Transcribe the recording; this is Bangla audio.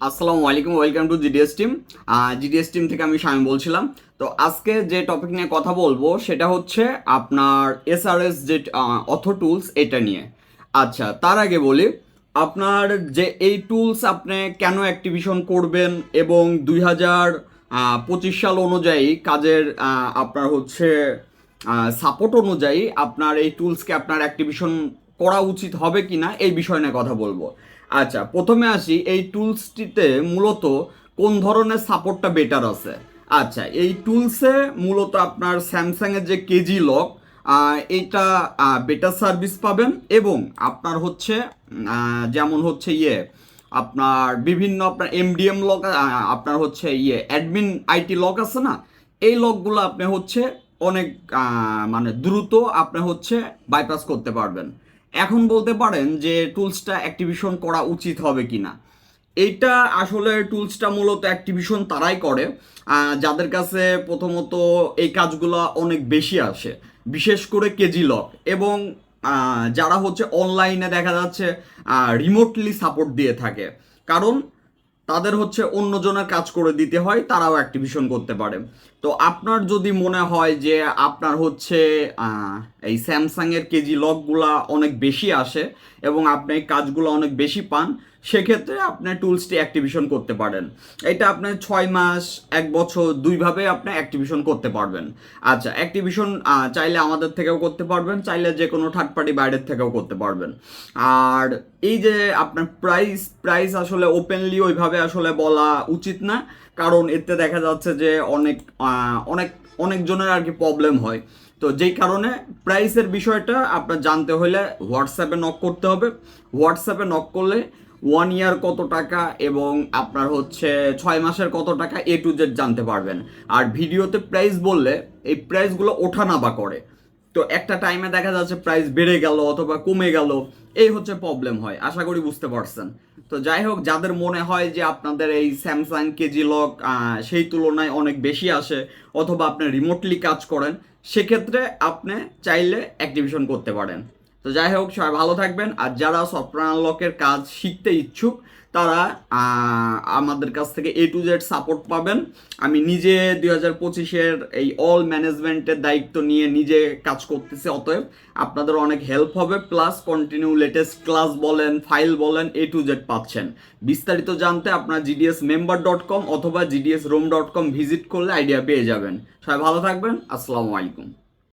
আসসালামু আলাইকুম welcome to GDS team GDS team থেকে আমি স্বামী বলছিলাম। তো আজকে যে টপিক নিয়ে কথা বলব, সেটা হচ্ছে আপনার এসআরএস যে অথো টুলস এটা নিয়ে। আচ্ছা তার আগে বলি, আপনার যে এই টুলস আপনি কেন অ্যাক্টিভেশন করবেন এবং দুই হাজার পঁচিশ সাল অনুযায়ী কাজের আপনার হচ্ছে সাপোর্ট অনুযায়ী আপনার এই টুলসকে আপনার অ্যাক্টিভেশন করা উচিত হবে কি না এই বিষয় নিয়ে কথা বলব। আচ্ছা প্রথমে আসি, এই টুলসটিতে মূলত কোন ধরনের সাপোর্টটা বেটার আছে? আচ্ছা এই টুলসে মূলত আপনার স্যামসাংয়ের যে কেজি লক এটা বেটার সার্ভিস পাবেন এবং আপনার হচ্ছে যেমন হচ্ছে ইয়ে আপনার বিভিন্ন আপনার এমডিএম লক আপনার হচ্ছে ইয়ে অ্যাডমিন আইটি লক আছে না? এই লকগুলো আপনি হচ্ছে অনেক মানে দ্রুত আপনি হচ্ছে বাইপাস করতে পারবেন। এখন বলতে পারেন যে টুলসটা অ্যাক্টিভেশন করা উচিত হবে কি না এইটা আসলে টুলসটা মূলত অ্যাক্টিভেশন তারাই করে। যাদের কাছে প্রথমত এই কাজগুলো অনেক বেশি আসে, বিশেষ করে কেজি লক এবং যারা হচ্ছে অনলাইনে দেখা যাচ্ছে রিমোটলি সাপোর্ট দিয়ে থাকে। কারণ তাদের হচ্ছে অন্যজনের কাজ করে দিতে হয়, তারাও অ্যাক্টিভেশন করতে পারে। তো আপনার যদি মনে হয় যে আপনার হচ্ছে এই স্যামসাংয়ের কেজি লকগুলা অনেক বেশি আসে এবং আপনি কাজগুলো অনেক বেশি পান, সেক্ষেত্রে আপনি টুলসটি অ্যাক্টিভেশন করতে পারেন। এটা আপনি ছয় মাস, এক বছর দুইভাবে আপনি অ্যাক্টিভেশন করতে পারবেন। আচ্ছা অ্যাক্টিভেশন চাইলে আমাদের থেকেও করতে পারবেন, চাইলে যে কোনো থার্ড পার্টি বাইরের থেকেও করতে পারবেন। আর এই যে আপনার প্রাইস প্রাইস আসলে ওপেনলি ওইভাবে আসলে বলা উচিত না। কারণ এতে দেখা যাচ্ছে যে অনেক অনেক, অনেকজনের আর কি প্রবলেম হয়। তো যেই কারণে প্রাইসের বিষয়টা আপনার জানতে হলে হোয়াটসঅ্যাপে নক করতে হবে। হোয়াটসঅ্যাপে নক করলে ওয়ান ইয়ার কত টাকা এবং আপনার হচ্ছে ছয় মাসের কত টাকা এ টু জেড জানতে পারবেন। আর ভিডিওতে প্রাইস বললে এই প্রাইসগুলো ওঠানাবা করে। তো একটা টাইমে দেখা যাচ্ছে প্রাইস বেড়ে গেল অথবা কমে গেল, এই হচ্ছে প্রবলেম হয়, আশা করি বুঝতে পারছেন। তো যাই হোক, যাদের মনে হয় যে আপনাদের এই স্যামসাং কেজি লক সেই তুলনায় অনেক বেশি আসে অথবা আপনি রিমোটলি কাজ করেন, সেক্ষেত্রে আপনি চাইলে অ্যাক্টিভেশন করতে পারেন। তো যাই হোক সবাই ভালো থাকবেন। আর যারা সফটওয়্যার আনলকের কাজ শিখতে ইচ্ছুক, তারা আমাদের কাছ থেকে এ টু জেড সাপোর্ট পাবেন। আমি নিজে দুই হাজার পঁচিশের এই অল ম্যানেজমেন্টের দায়িত্ব নিয়ে নিজে কাজ করতেছি, অতএব আপনাদের অনেক হেল্প হবে। প্লাস কন্টিনিউ লেটেস্ট ক্লাস বলেন ফাইল বলেন এ টু জেড পাচ্ছেন। বিস্তারিত জানতে আপনার জিডিএস মেম্বার ডট কম অথবা GDS ROM dot com visit করলে আইডিয়া পেয়ে যাবেন। সবাই ভালো থাকবেন। আসসালামু আলাইকুম।